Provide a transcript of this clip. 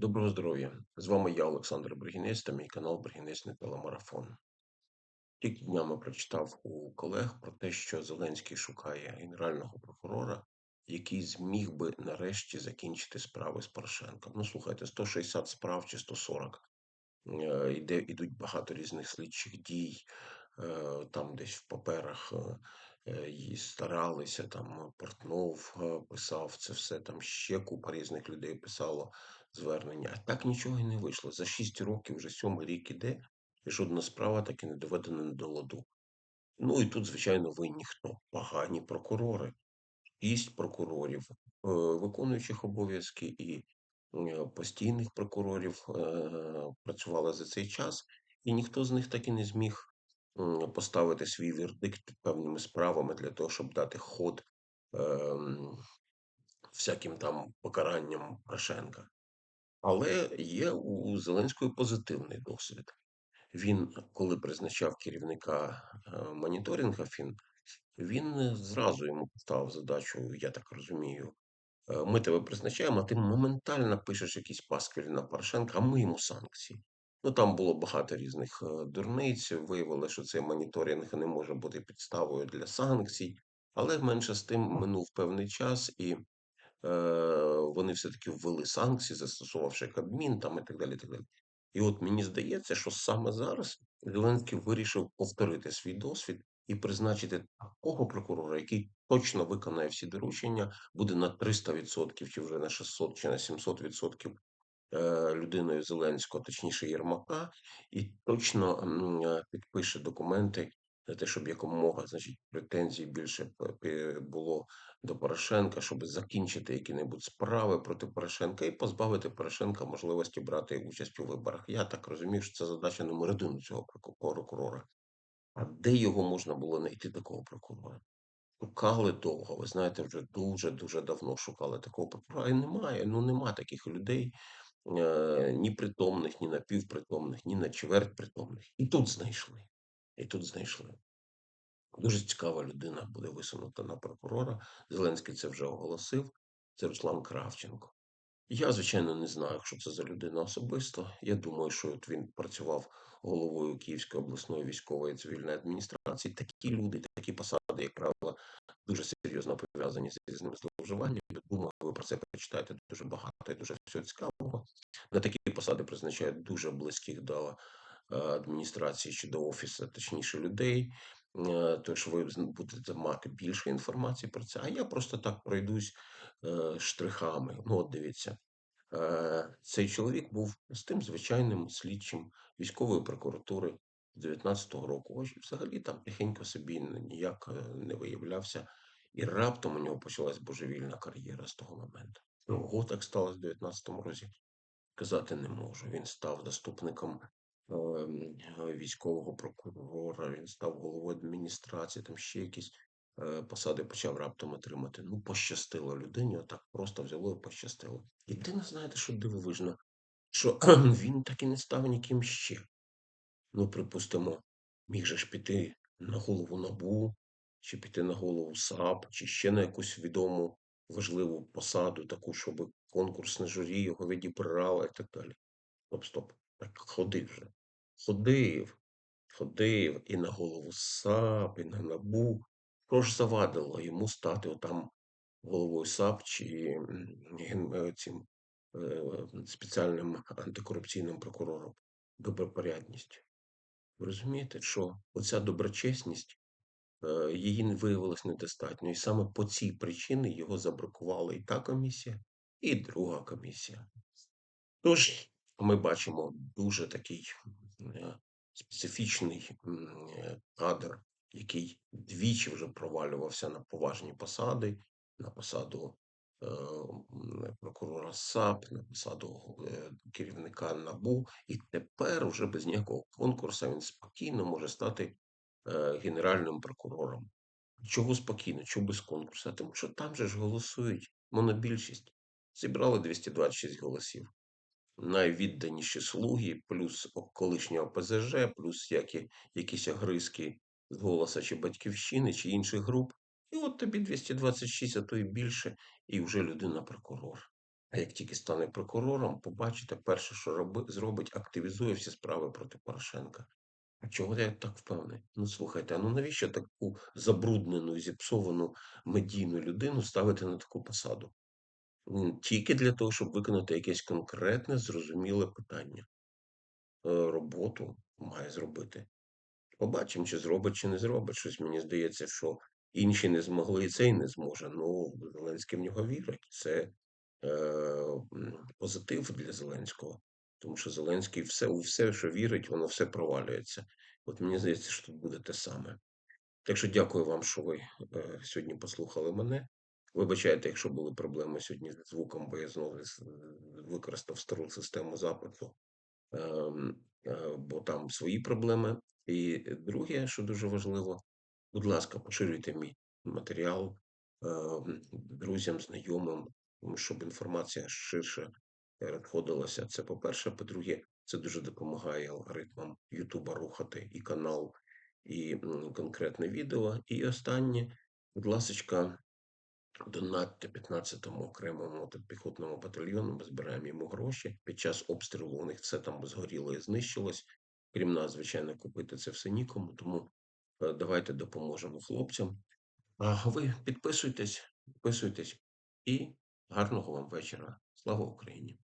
Доброго здоров'я! З вами я, Олександр Бригінець та мій канал Бригінецький телемарафон. Тільки днями прочитав у колег про те, що Зеленський шукає генерального прокурора, який зміг би нарешті закінчити справи з Порошенком. Ну, слухайте, 160 справ чи 140. Е, Йде, ідуть багато різних слідчих дій, е, там десь в паперах е, е, і старалися, там Портнов е, писав це все, там ще купа різних людей писало звернення. А так нічого і не вийшло. За 6 років, вже сьомий рік іде, і жодна справа так і не доведена до ладу. Ну і тут, звичайно, винні хто? Погані прокурори. Шість прокурорів, е, виконуючих обов'язки і е, постійних прокурорів е, працювали за цей час, і ніхто з них так і не зміг поставити свій вердикт певними справами для того, щоб дати ход ем, всяким там покаранням Порошенка. Але є у Зеленського позитивний досвід. Він, коли призначав керівника е, моніторинга ФІН, він е, зразу йому поставив задачу, я так розумію. е, Ми тебе призначаємо, а ти моментально пишеш якісь пасквілі на Порошенка, а ми йому санкції. Ну там було багато різних е, дурниць. Виявили, що цей моніторинг не може бути підставою для санкцій, але менше з тим минув певний час, і е, вони все-таки ввели санкції, застосувавши Кабмін там і так далі. І так далі. І от мені здається, що саме зараз Зеленський вирішив повторити свій досвід і призначити такого прокурора, який точно виконає всі доручення, буде на 300% чи вже на 600 чи на 700% е, людиною Зеленського, точніше Єрмака, і точно е, підпише документи для те, щоб якомога значить, претензій більше було до Порошенка, щоб закінчити які-небудь справи проти Порошенка і позбавити Порошенка можливості брати участь у виборах. Я так розумію, що це задача номер один цього прокурора. А де його можна було знайти такого прокурора? Шукали довго, ви знаєте, вже дуже-дуже давно шукали такого прокурора. І немає, ну нема таких людей, е, ні притомних, ні напівпритомних, ні на чверть притомних. І тут знайшли. І тут знайшли. Дуже цікава людина буде висунута на прокурора. Зеленський це вже оголосив. Це Руслан Кравченко. Я, звичайно, не знаю, що це за людина особисто. Я думаю, що от він працював головою Київської обласної військової цивільної адміністрації. Такі люди, такі посади, як правило, дуже серйозно пов'язані з різними зловживаннями. Думаю, ви про це почитаєте дуже багато і дуже все цікавого. На такі посади призначають дуже близьких до е, адміністрації чи до офісу, точніше, людей. Е, Тож ви будете мати більше інформації про це. А я просто так пройдусь штрихами. Ну, от дивіться. Е, Цей чоловік був простим звичайним слідчим військової прокуратури з 19-го року. Ось взагалі там тихенько собі ніяк е, не виявлявся. І раптом у нього почалась божевільна кар'єра з того моменту. Чого так сталося в 19-му році? Казати не можу. Він став заступником е, військового прокурора, він став головою адміністрації, там ще якісь е, посади почав раптом отримати. Ну, пощастило людині, отак просто взяло і пощастило. Єдине, знаєте, що дивовижно, що він так і не став ніким ще. Ну, припустимо, міг же ж піти на голову НАБУ, чи піти на голову САП, чи ще на якусь відому важливу посаду, таку, щоб конкурсне журі його відібрало і так далі. Стоп, стоп. Так ходив вже. Ходив, ходив і на голову САП, і на НАБУ. Що ж завадило йому стати отам головою САП чи е, цим е, спеціальним антикорупційним прокурором? Добропорядність. Ви розумієте, що оця доброчесність, е, її виявилось недостатньо. І саме по цій причині його забракувала і та комісія, і друга комісія. Тож ми бачимо дуже такий специфічний кадр, який двічі вже провалювався на поважні посади, на посаду е, прокурора САП, на посаду е, керівника НАБУ, і тепер уже без ніякого конкурсу він спокійно може стати е, генеральним прокурором. Чого спокійно, чого без конкурсу? Тому що там же ж голосують монобільшість. Зібрали 226 голосів найвідданіші слуги, плюс о- колишнє ОПЗЖ, плюс які, якісь огризки з голоса чи батьківщини, чи інших груп. І от тобі 226, а то і більше, і вже людина прокурор. А як тільки стане прокурором, побачите, перше, що роби, зробить, активізує всі справи проти Порошенка. А чого я так впевнений? Ну слухайте, а ну навіщо таку забруднену, зіпсовану медійну людину ставити на таку посаду? Тільки для того, щоб виконати якесь конкретне, зрозуміле питання. Е, Роботу має зробити. Побачимо, чи зробить, чи не зробить. Щось мені здається, що інші не змогли, і цей не зможе. Ну, Зеленський в нього вірить. Це е, позитив для Зеленського. Тому що Зеленський все, у все, що вірить, воно все провалюється. От мені здається, що тут буде те саме. Так що дякую вам, що ви е, сьогодні послухали мене. Вибачайте, якщо були проблеми сьогодні з звуком, бо я знову використав стару систему запиту, ем, бо там свої проблеми. І друге, що дуже важливо, будь ласка, поширюйте мій матеріал ем, друзям, знайомим, щоб інформація ширше розходилася. Це по-перше. По-друге, це дуже допомагає алгоритмам Ютуба рухати і канал, і конкретне відео. І останнє, будь ласка, донатьте 15-му окремому піхотному батальйону. Ми збираємо йому гроші. Під час обстрілу у них все там згоріло і знищилось. Крім нас, звичайно, купити це все нікому. Тому е, давайте допоможемо хлопцям. А ви підписуйтесь, підписуйтесь і гарного вам вечора. Слава Україні!